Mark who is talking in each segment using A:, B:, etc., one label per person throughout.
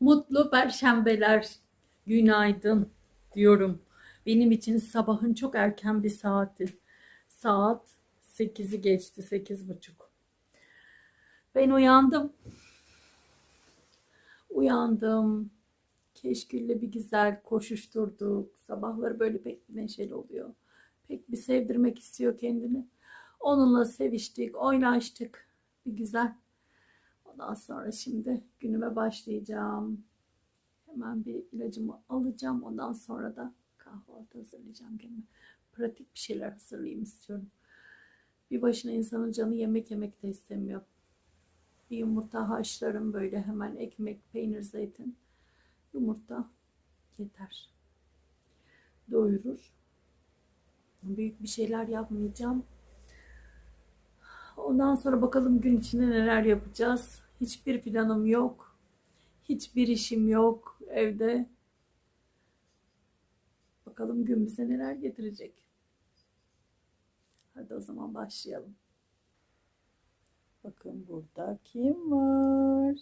A: Mutlu perşembeler, günaydın diyorum. Benim için sabahın çok erken bir saati. Saat 8'i geçti, 8.30. Ben uyandım. Uyandım. Keşkül'le bir güzel koşuşturduk. Sabahları böyle pek neşeli oluyor. Pek bir sevdirmek istiyor kendini. Onunla seviştik, oynaştık. Bir güzel. Ondan sonra şimdi günüme başlayacağım. Hemen bir ilacımı alacağım. Ondan sonra da kahvaltı hazırlayacağım kendime. Pratik bir şeyler hazırlayayım istiyorum. Bir başına insanın canı yemek yemek de istemiyor. Bir yumurta haşlarım böyle hemen ekmek, peynir, zeytin. Yumurta yeter. Doyurur. Büyük bir şeyler yapmayacağım. Ondan sonra bakalım gün içinde neler yapacağız. Hiçbir planım yok. Hiçbir işim yok evde. Bakalım gün bize neler getirecek. Hadi o zaman başlayalım. Bakın burada kim var?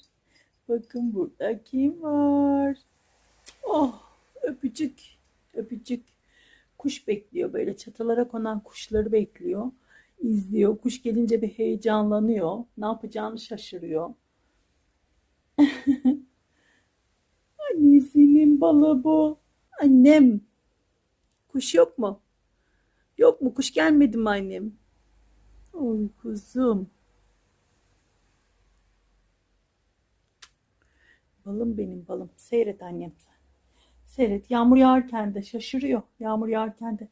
A: Bakın burada kim var? Oh öpücük öpücük. Kuş bekliyor böyle çatılara konan kuşları bekliyor. İzliyor. Kuş gelince bir heyecanlanıyor. Ne yapacağını şaşırıyor. Annesinin balı bu. Annem. Kuş yok mu? Yok mu? Kuş gelmedi mi annem? Oy kuzum. Balım benim balım. Seyret annem sen. Seyret. Yağmur yağarken de şaşırıyor. Yağmur yağarken de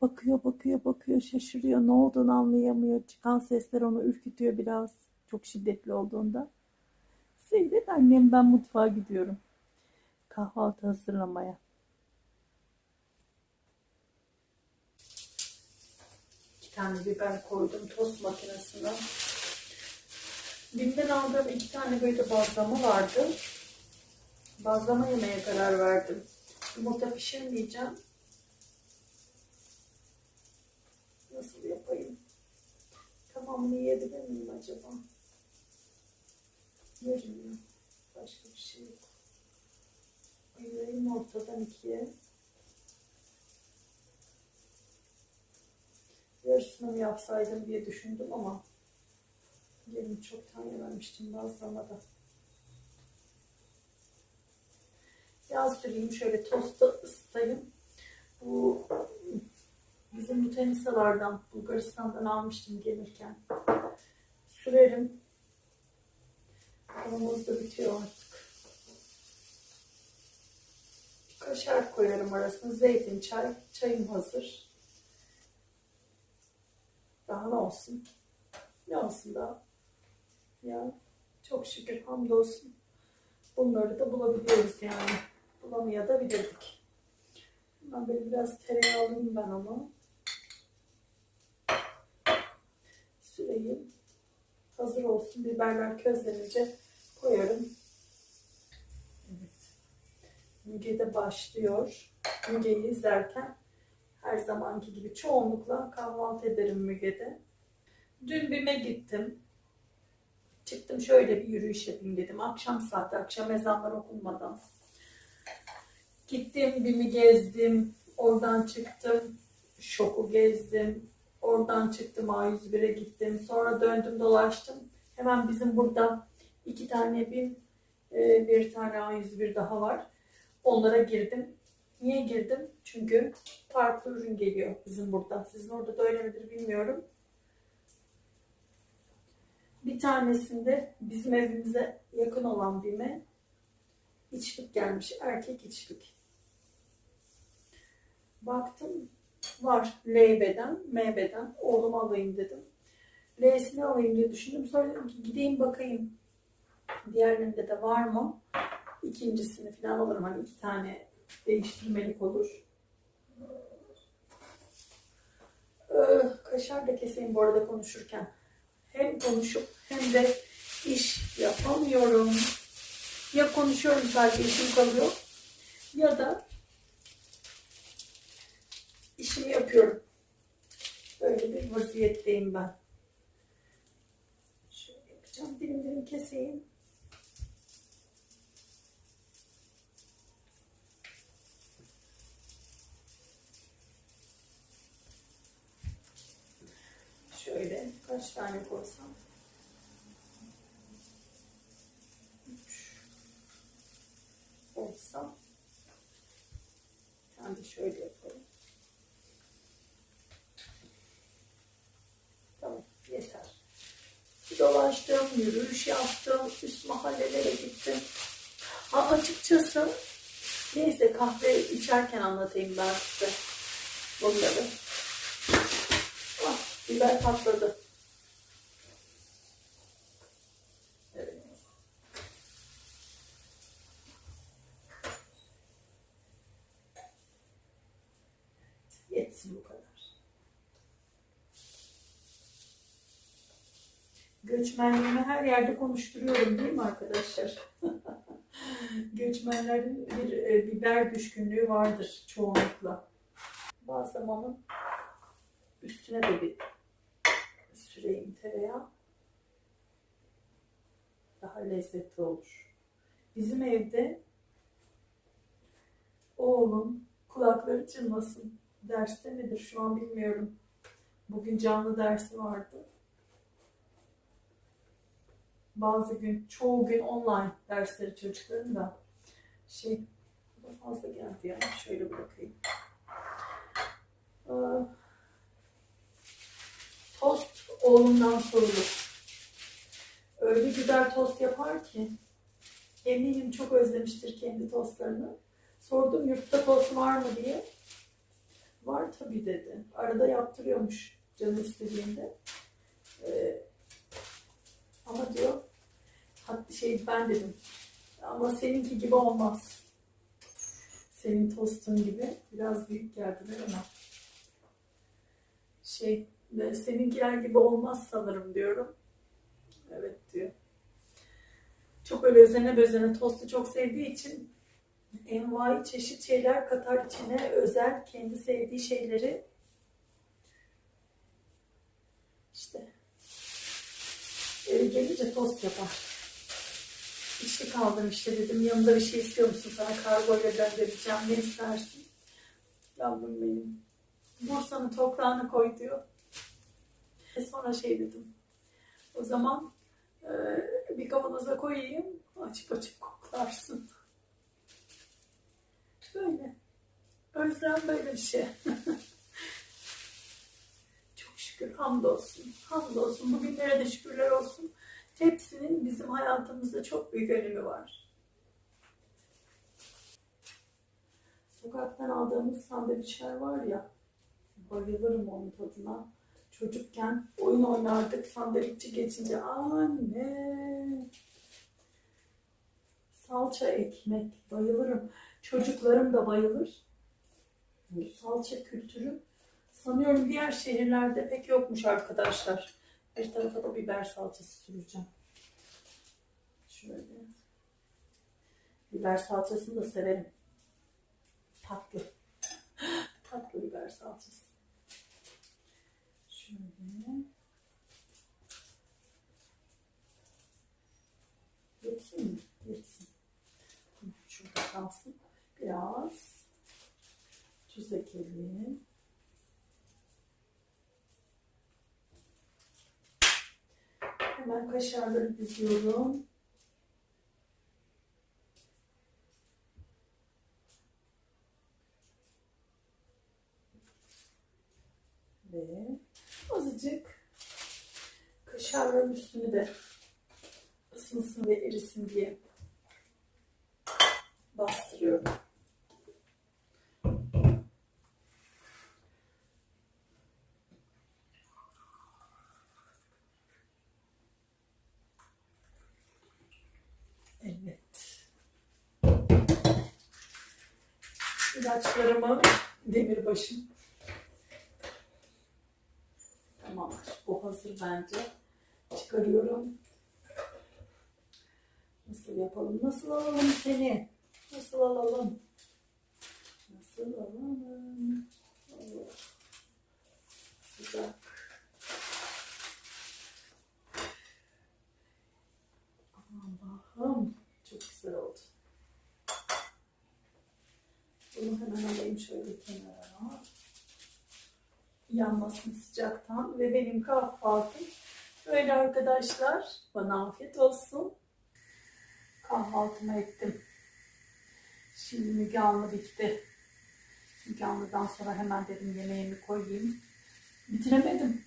A: bakıyor bakıyor bakıyor şaşırıyor. Ne olduğunu anlayamıyor. Çıkan sesler onu ürkütüyor biraz. Çok şiddetli olduğunda. Seyret annem ben mutfağa gidiyorum. Kahvaltı hazırlamaya. İki tane biber koydum tost makinesine. Bim'den aldığım iki tane böyle bazlama vardı. Bazlama yemeye karar verdim. Yumurta pişirmeyeceğim. Nasıl yapayım? Tamamını yiyebilir miyim acaba? Yerim. Başka bir şey yok. Ayırayım ortadan ikiye. Yarısını mı yapsaydım diye düşündüm ama yerini çoktan yememiştim bazlamada. Yağ süreyim şöyle tosta ısıtayım. Bu bizim Nutennisalardan Bulgaristan'dan almıştım gelirken. Sürerim. Kavanoz da bitiyor artık. Kaşar koyarım arasına. Zeytin, çay. Çayım hazır. Daha ne olsun? Ne olsun daha? Ya çok şükür hamdolsun. Bunları da bulabiliyoruz yani. Bulamaya da bilirdik. Ben böyle biraz tereyağı alayım ben ama. Süreyim. Hazır olsun. Biberler közlenince koyarım. Evet. Müge de başlıyor. Müge'yi izlerken her zamanki gibi çoğunlukla kahvaltı ederim Müge'de. Dün BİM'e gittim. Çıktım şöyle bir yürüyüş yapayım dedim. Akşam saati, akşam ezanlar okunmadan. Gittim, BİM'i gezdim. Oradan çıktım. Şoku gezdim. Oradan çıktım A101'e gittim. Sonra döndüm dolaştım. Hemen bizim burada iki tane BİM, e, bir tane A101 daha var. Onlara girdim. Niye girdim? Çünkü farklı ürün geliyor bizim burada. Sizin orada da öyle midir bilmiyorum. Bir tanesinde bizim evimize yakın olan BİM'e içlik gelmiş. Erkek içlik. Baktım var L'beden, M'beden. Oğlumu alayım dedim. L'sini alayım diye düşündüm. Sonra dedim ki gideyim bakayım. Diğerlerinde de var mı? İkincisini falan alırım. Hani iki tane değiştirmelik olur. Ee, kaşar da keseyim bu arada konuşurken. Hem konuşup hem de iş yapamıyorum. ya konuşuyorum sadece işim kalıyor ya da işimi yapıyorum. Böyle bir vaziyetteyim ben. Şöyle yapacağım. Dilim dilim keseyim. Şöyle kaç tane koysam? Üç olsa. Tane de şöyle yapalım. Tamam yeter. Bir dolaştım, yürüyüş yaptım, üst mahallelere gittim. Ha, açıkçası neyse kahve içerken anlatayım ben size bunları. Ah, biber patladı. Evet. Yetsin bu kadar. Göçmenliğimi her yerde konuşturuyorum değil mi arkadaşlar? Göçmenlerin bir e, biber düşkünlüğü vardır çoğunlukla. Bazlamanın üstüne de bir süreyim tereyağı. Daha lezzetli olur. Bizim evde oğlum kulakları çınlasın. Derste midir şu an bilmiyorum. Bugün canlı dersi vardı bazı gün, çoğu gün online dersleri çocukların da şey bu fazla geldi ya. Şöyle bırakayım. Tost oğlumdan sorulur. Öyle güzel tost yapar ki eminim çok özlemiştir kendi tostlarını. Sordum yurtta tost var mı diye. Var tabii dedi. Arada yaptırıyormuş canı istediğinde. Ee, ama diyor hatta şey ben dedim ama seninki gibi olmaz. Senin tostun gibi. Biraz büyük geldiler ama şey seninkiler gibi olmaz sanırım diyorum. Evet diyor. Çok öyle özene bezene tostu çok sevdiği için envai çeşit şeyler katar içine özel kendi sevdiği şeyleri işte eve gelince tost yapar. İşte kaldım işte dedim yanında bir şey istiyor musun sana kargoyla göndereceğim ne istersin? Yavrum benim. Bursa'nın toprağını koy diyor. E sonra şey dedim. O zaman e, bir kavanoza koyayım. Açıp açıp koklarsın. Böyle. Özlem böyle bir şey. Çok şükür hamdolsun. Hamdolsun. Bugünlere de şükürler olsun. Hepsinin bizim hayatımızda çok büyük önemi var. Sokaktan aldığımız sandviçler var ya, bayılırım onun tadına. Çocukken oyun oynardık, sandviççi geçince anne. Salça ekmek, bayılırım. Çocuklarım da bayılır. Bu salça kültürü sanıyorum diğer şehirlerde pek yokmuş arkadaşlar. Bir tarafa da biber salçası süreceğim. Şöyle. Biber salçasını da severim. Tatlı. Tatlı biber salçası. Şöyle. Yetsin mi? Yetsin. Şurada kalsın. Biraz tuz ekelim. Hemen kaşarları diziyorum. Ve azıcık kaşarların üstünü de ısınsın ve erisin diye bastırıyorum. Evet. İlaçlarımı demirbaşım. Tamam. Bu hazır bence. Çıkarıyorum. Nasıl yapalım? Nasıl alalım seni? Nasıl alalım? Nasıl alalım? Sıcak. Allah'ım çok güzel oldu. Bunu hemen alayım şöyle kenara. Yanmasın sıcaktan ve benim kahvaltım böyle arkadaşlar. Bana afiyet olsun. Kahvaltımı ettim. Şimdi Müge Anlı bitti. Müge Anlı'dan sonra hemen dedim yemeğimi koyayım. Bitiremedim.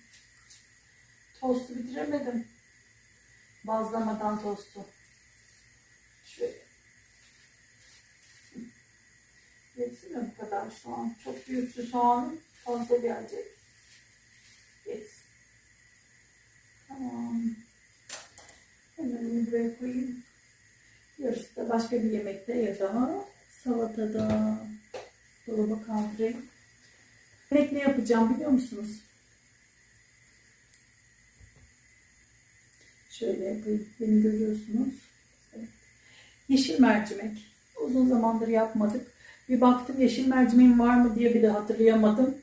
A: Tostu bitiremedim. Bazlamadan tostu. Şöyle. Yetsin mi bu kadar soğan? Çok büyüktü soğanım. Fazla gelecek. Yetsin. Tamam. Hemen onu buraya koyayım. Yarısı da başka bir yemekte ya da salatada. Dolaba kaldırayım. Yemek ne yapacağım biliyor musunuz? Şöyle. Beni görüyorsunuz. Yeşil mercimek. Uzun zamandır yapmadık. Bir baktım yeşil mercimeğim var mı diye bir de hatırlayamadım.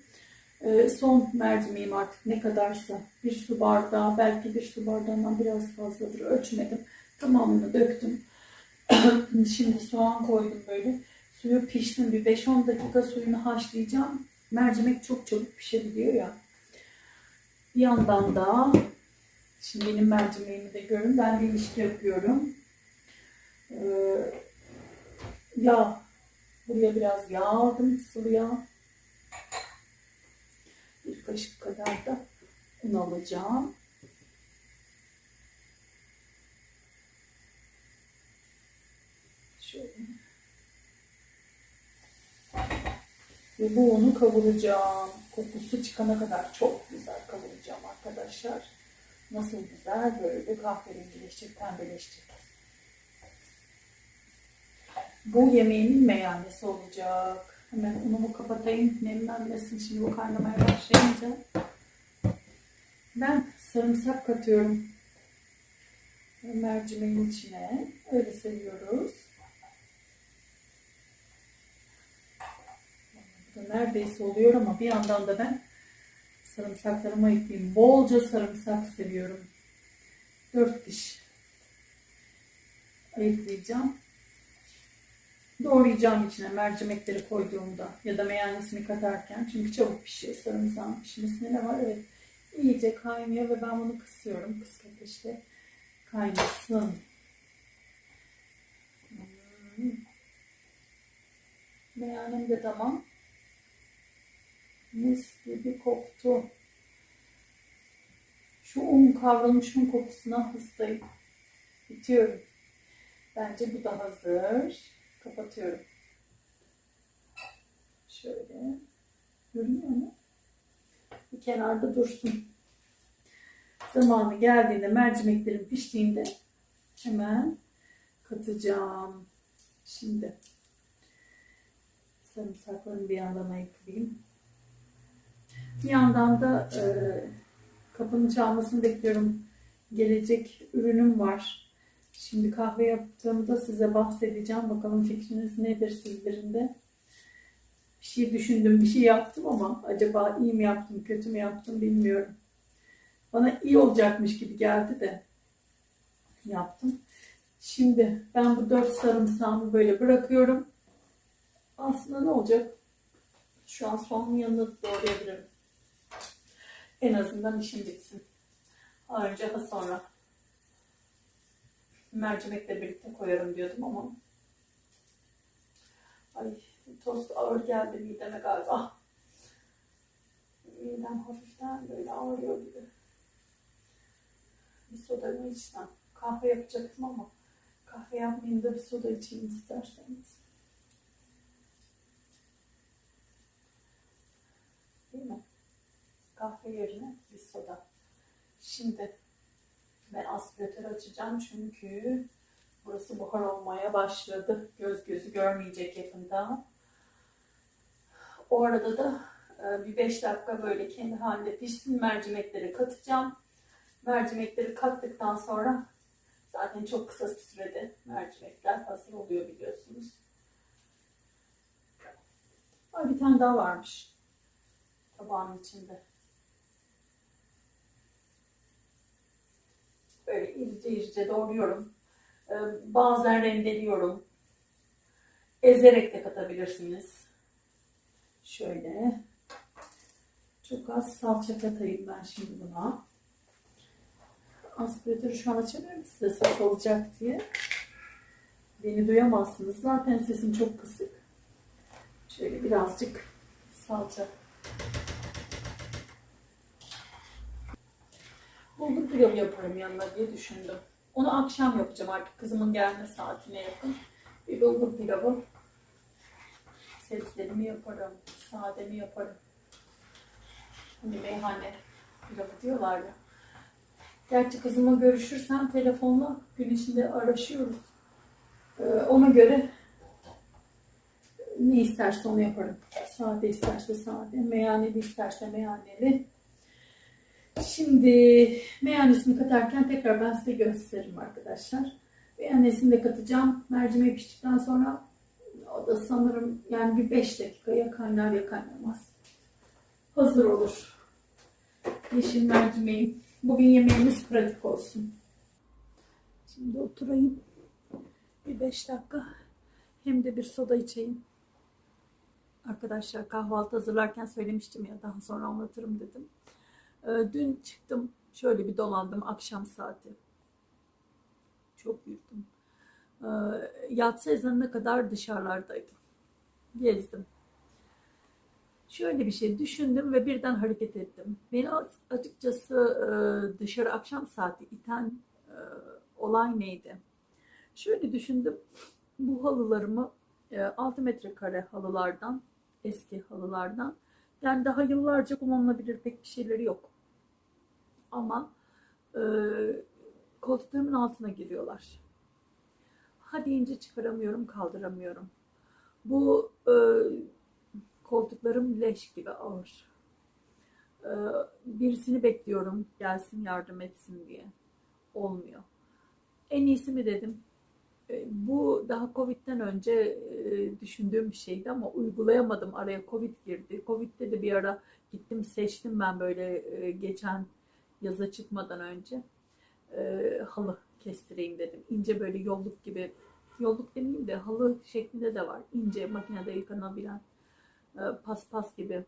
A: Ee, son mercimeğim artık ne kadarsa. Bir su bardağı belki bir su bardağından biraz fazladır. Ölçmedim. Tamamını döktüm. Şimdi soğan koydum böyle. Suyu pişsin bir 5-10 dakika suyunu haşlayacağım. Mercimek çok çabuk pişebiliyor ya. Bir yandan da şimdi benim mercimeğimi de görün. Ben bir ilişki yapıyorum. Ee, yağ. Buraya biraz yağ aldım. Sıvı yağ. Bir kaşık kadar da un alacağım. Şöyle. Ve bu unu kavuracağım. Kokusu çıkana kadar çok güzel kavuracağım arkadaşlar. Nasıl güzel böyle kahverengileşecek, pembeleşecek. Bu yemeğimin meyhanesi olacak. Hemen unumu kapatayım. Nemlenmesin şimdi bu kaynamaya başlayınca. Ben sarımsak katıyorum. Mercimeğin içine. Öyle seviyoruz. Neredeyse oluyor ama bir yandan da ben sarımsaklarımı ekleyeyim. Bolca sarımsak seviyorum. Dört diş ayıklayacağım. Doğrayacağım içine mercimekleri koyduğumda ya da meyanesini katarken. Çünkü çabuk pişiyor sarımsağın pişmesine ne var? Evet. İyice kaynıyor ve ben bunu kısıyorum. Kısık ateşte kaynasın. Hmm. Meyanem de tamam. Mis gibi koktu. Şu un kavrulmuş un kokusuna hastayım. Bitiyorum. Bence bu da hazır. Kapatıyorum. Şöyle. Görünüyor mu? Bir kenarda dursun. Zamanı geldiğinde mercimeklerim piştiğinde hemen katacağım. Şimdi sarımsaklarını bir yandan ayıklayayım. Bir yandan da e, kapının çalmasını bekliyorum. Gelecek ürünüm var. Şimdi kahve yaptığımda size bahsedeceğim. Bakalım fikriniz nedir sizlerin de. Bir şey düşündüm, bir şey yaptım ama acaba iyi mi yaptım, kötü mü yaptım bilmiyorum. Bana iyi olacakmış gibi geldi de yaptım. Şimdi ben bu dört sarımsağımı böyle bırakıyorum. Aslında ne olacak? Şu an soğanın yanına doğrayabilirim. En azından işim bitsin. Ha önce ha sonra. Mercimekle birlikte koyarım diyordum ama ay tost ağır geldi mideme galiba. Midem hafiften böyle ağrıyor gibi. Bir soda mı içsem? Kahve yapacaktım ama kahve yapmayayım da bir soda içeyim isterseniz. Değil mi? Kahve yerine bir soda. Şimdi ben aspiratör açacağım çünkü burası buhar olmaya başladı. Göz gözü görmeyecek yakında. O arada da e, bir 5 dakika böyle kendi halinde pişsin mercimekleri katacağım. Mercimekleri kattıktan sonra Zaten çok kısa sürede mercimekler hazır oluyor biliyorsunuz. Bir tane daha varmış. Tabağın içinde. Böyle irice doğruyorum. Ee, Bazen rendeliyorum. Ezerek de katabilirsiniz. Şöyle. Çok az salça katayım ben şimdi buna. Aspiratörü şu an açamıyorum size ses olacak diye. Beni duyamazsınız. Zaten sesim çok kısık. Şöyle birazcık salça. Bulgur pilavı yaparım yanına diye düşündüm. Onu akşam yapacağım artık kızımın gelme saatine yakın. Bir bulgur pilavı. Sebzelerimi yaparım. Sademi yaparım. Hani meyhane pilavı diyorlar ya. Gerçi kızımla görüşürsem telefonla gün içinde araşıyoruz. Ee, ona göre ne isterse onu yaparım. Sade isterse sade, meyhaneli isterse meyhaneli. Şimdi meyanesini katarken tekrar ben size gösteririm arkadaşlar. Meyanesini de katacağım. Mercimeği piştikten sonra o da sanırım yani bir 5 dakikaya kaynar ya kaynamaz. Hazır olur. Yeşil mercimeğim. Bugün yemeğimiz pratik olsun. Şimdi oturayım. Bir 5 dakika. Hem de bir soda içeyim. Arkadaşlar kahvaltı hazırlarken söylemiştim ya daha sonra anlatırım dedim. Ee, Dün çıktım şöyle bir dolandım akşam saati. Çok yürüdüm. Ee, Yatsı ezanına kadar dışarılardaydım. Gezdim. Şöyle bir şey düşündüm ve birden hareket ettim. Beni açıkçası e, dışarı akşam saati iten e, olay neydi? Şöyle düşündüm. Bu halılarımı e, 6 metrekare halılardan, eski halılardan yani daha yıllarca kullanılabilir pek bir şeyleri yok. Ama e, koltuklarımın altına giriyorlar. Ha deyince çıkaramıyorum, kaldıramıyorum. Bu e, koltuklarım leş gibi ağır. E, birisini bekliyorum gelsin yardım etsin diye. Olmuyor. En iyisi mi dedim. E, bu daha Covid'den önce e, düşündüğüm bir şeydi ama uygulayamadım. Araya Covid girdi. Covid'de de bir ara gittim seçtim ben böyle e, geçen yaza çıkmadan önce e, halı kestireyim dedim. İnce böyle yolluk gibi yolluk demeyeyim de halı şeklinde de var. İnce makinede yıkanabilen e, paspas gibi.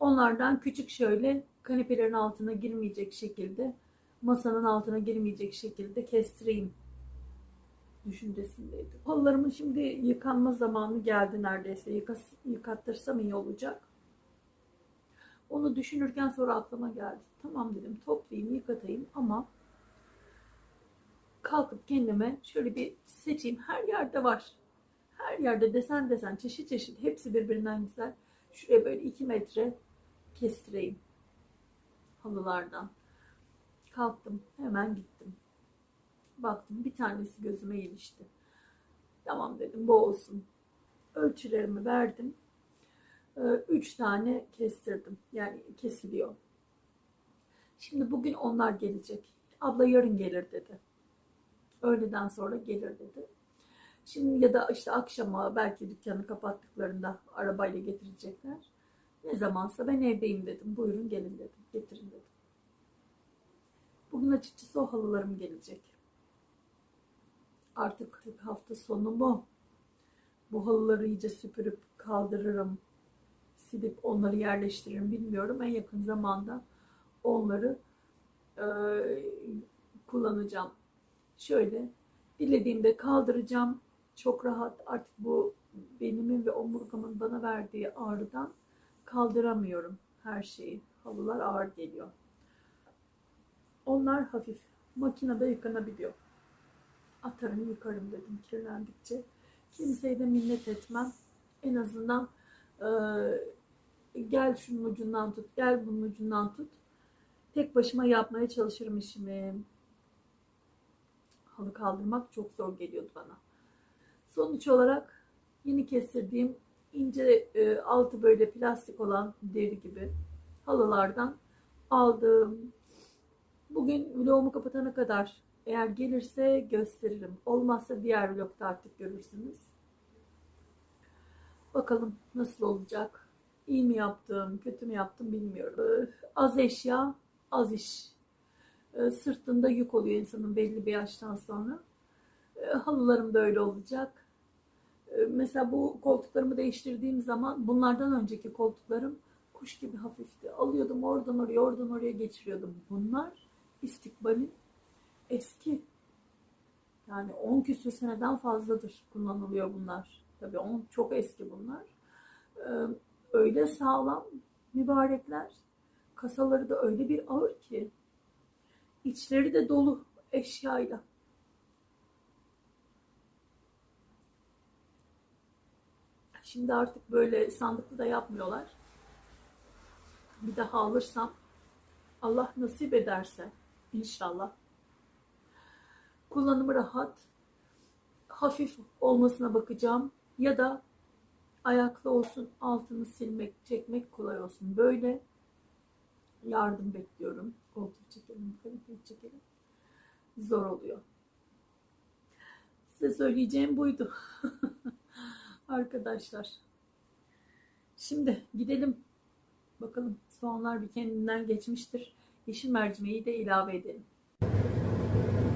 A: Onlardan küçük şöyle kanepelerin altına girmeyecek şekilde masanın altına girmeyecek şekilde kestireyim düşüncesindeydim. Halılarımın şimdi yıkanma zamanı geldi neredeyse. Yıkas, yıkattırsam iyi olacak. Onu düşünürken sonra aklıma geldi. Tamam dedim toplayayım yıkatayım ama kalkıp kendime şöyle bir seçeyim. Her yerde var. Her yerde desen desen çeşit çeşit hepsi birbirinden güzel. Şuraya böyle iki metre kestireyim halılardan. Kalktım hemen gittim. Baktım bir tanesi gözüme ilişti. Tamam dedim bu olsun. Ölçülerimi verdim. Ee, üç tane kestirdim. Yani kesiliyor. Şimdi bugün onlar gelecek. Abla yarın gelir dedi. Öğleden sonra gelir dedi. Şimdi ya da işte akşama belki dükkanı kapattıklarında arabayla getirecekler. Ne zamansa ben evdeyim dedim. Buyurun gelin dedim. Getirin dedim. Bugün açıkçası o halılarım gelecek. Artık hafta sonu mu? Bu halıları iyice süpürüp kaldırırım. Silip onları yerleştiririm bilmiyorum. En yakın zamanda onları e, kullanacağım. Şöyle dilediğimde kaldıracağım. Çok rahat artık bu benimin ve omurgamın bana verdiği ağrıdan kaldıramıyorum her şeyi. Halılar ağır geliyor. Onlar hafif. Makinede yıkanabiliyor. Atarım yıkarım dedim kirlendikçe. Kimseye de minnet etmem. En azından e, gel şunun ucundan tut, gel bunun ucundan tut. Tek başıma yapmaya çalışırım işimi. Halı kaldırmak çok zor geliyordu bana. Sonuç olarak yeni kestirdiğim ince e, altı böyle plastik olan deri gibi halılardan aldım. Bugün vlogumu kapatana kadar Eğer gelirse gösteririm. Olmazsa diğer vlogda artık görürsünüz. Bakalım nasıl olacak. İyi mi yaptım, kötü mü yaptım bilmiyorum. Ee, Az eşya, az iş. Ee, Sırtında yük oluyor insanın belli bir yaştan sonra. Ee, Halılarım da öyle olacak. Mesela bu koltuklarımı değiştirdiğim zaman bunlardan önceki koltuklarım kuş gibi hafifti. Alıyordum oradan oraya, oradan oraya geçiriyordum. Bunlar istikbalin eski. Yani 10 küsür seneden fazladır kullanılıyor bunlar. Tabii 10 çok eski bunlar. Öyle sağlam mübarekler. Kasaları da öyle bir ağır ki. içleri de dolu eşyayla. Şimdi artık böyle sandıklı da yapmıyorlar. Bir daha alırsam Allah nasip ederse inşallah kullanımı rahat, hafif olmasına bakacağım ya da ayaklı olsun, altını silmek, çekmek kolay olsun. Böyle yardım bekliyorum. Koltuğu çekelim, kanepeyi çekelim. Zor oluyor. Size söyleyeceğim buydu. Arkadaşlar. Şimdi gidelim. Bakalım soğanlar bir kendinden geçmiştir. Yeşil mercimeği de ilave edelim.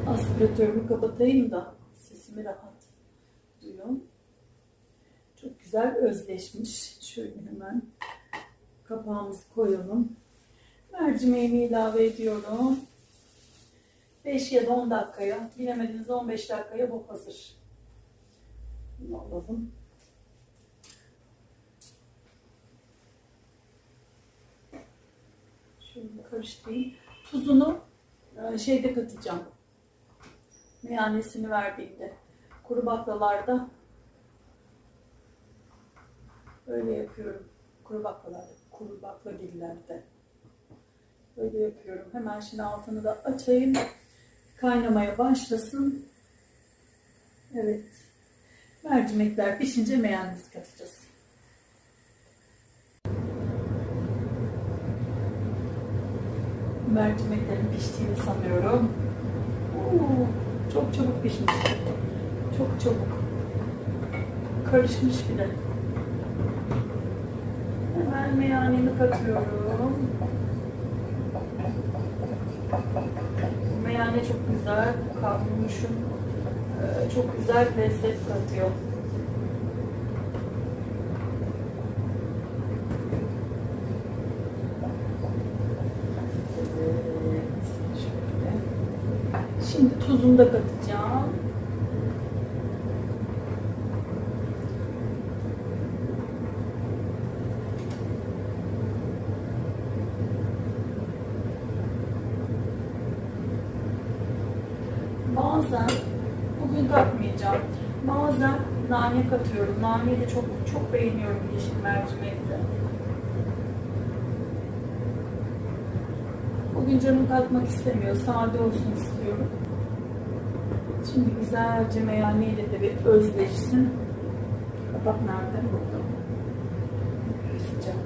A: Aspiratörümü kapatayım da sesimi rahat duyun. Çok güzel özleşmiş. Şöyle hemen kapağımızı koyalım. Mercimeğimi ilave ediyorum. 5 ya da 10 dakikaya, bilemediniz 15 dakikaya bu hazır. Bunu alalım. Şöyle karıştırayım. Tuzunu e, şeyde katacağım. Meyanesini verdiğimde. Kuru baklalarda öyle yapıyorum. Kuru baklalarda, kuru baklagillerde. Böyle yapıyorum. Hemen şimdi altını da açayım. Kaynamaya başlasın. Evet. Mercimekler pişince meyanesi katacağız. Mercimeklerin piştiğini sanıyorum. Oo, çok çabuk pişmiş. Çok çabuk. Karışmış bile. Meyanemi katıyorum. Meyane çok güzel, kavrulmuşum. Ee, çok güzel lezzet katıyor. Evet, şöyle. Şimdi tuzunu da katacağım. Bazen bugün katmayacağım. Bazen nane katıyorum. Naneyi de çok çok beğeniyorum yeşil mercimekte. Bugün canım katmak istemiyor. Sade olsun istiyorum. Şimdi güzelce meyaneyle de bir özleşsin. Kapak nerede? Burada. Sıcak.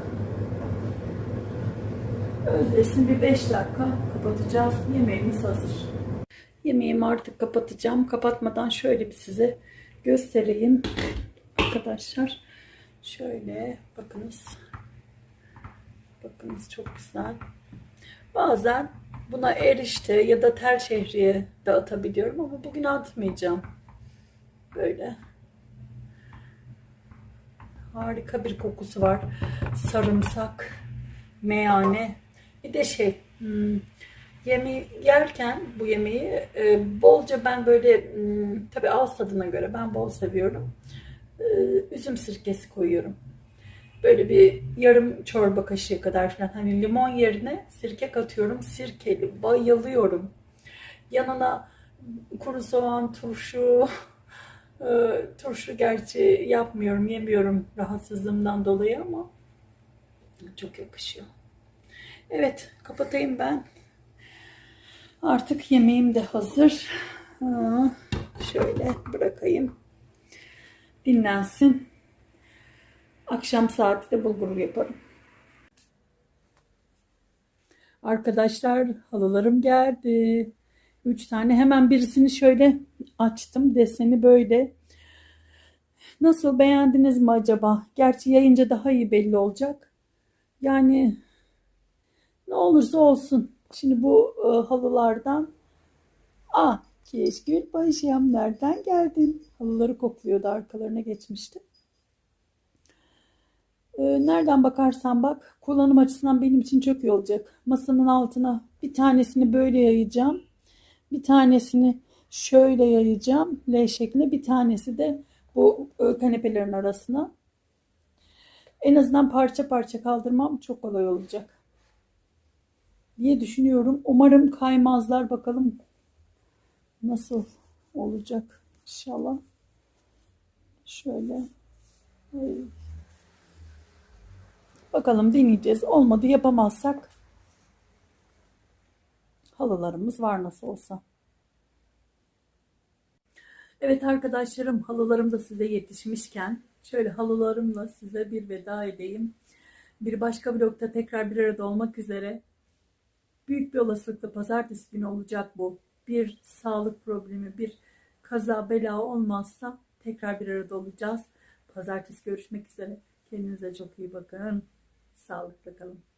A: Özleşsin bir 5 dakika kapatacağız. Yemeğimiz hazır. Yemeğimi artık kapatacağım. Kapatmadan şöyle bir size göstereyim. Arkadaşlar şöyle bakınız. Bakınız çok güzel. Bazen buna erişte ya da tel şehriye de atabiliyorum ama bugün atmayacağım. Böyle. Harika bir kokusu var. Sarımsak, meyane. Bir de şey hmm, yemeği yerken bu yemeği e, bolca ben böyle hmm, tabii ağız tadına göre ben bol seviyorum. E, üzüm sirkesi koyuyorum. Böyle bir yarım çorba kaşığı kadar falan. Hani limon yerine sirke katıyorum. Sirkeli bayılıyorum. Yanına kuru soğan, turşu, e, turşu gerçi yapmıyorum, yemiyorum rahatsızlığımdan dolayı ama çok yakışıyor. Evet, kapatayım ben. Artık yemeğim de hazır. Ha, şöyle bırakayım. Dinlensin. Akşam saati de bulgur yaparım. Arkadaşlar halılarım geldi. Üç tane. Hemen birisini şöyle açtım. Deseni böyle. Nasıl beğendiniz mi acaba? Gerçi yayınca daha iyi belli olacak. Yani ne olursa olsun. Şimdi bu e, halılardan Aa, Keşkül Paşam nereden geldin? Halıları kokluyordu arkalarına geçmişti. Ee, nereden bakarsan bak kullanım açısından benim için çok iyi olacak. Masanın altına bir tanesini böyle yayacağım. Bir tanesini şöyle yayacağım. L şeklinde bir tanesi de bu e, kanepelerin arasına. En azından parça parça kaldırmam çok kolay olacak. Diye düşünüyorum. Umarım kaymazlar bakalım nasıl olacak inşallah. Şöyle. Bakalım deneyeceğiz. Olmadı yapamazsak halılarımız var nasıl olsa. Evet arkadaşlarım halılarım da size yetişmişken şöyle halılarımla size bir veda edeyim. Bir başka vlogda tekrar bir arada olmak üzere. Büyük bir olasılıkla pazartesi günü olacak bu. Bir sağlık problemi, bir kaza bela olmazsa tekrar bir arada olacağız. Pazartesi görüşmek üzere. Kendinize çok iyi bakın. Sağlıkla kalın.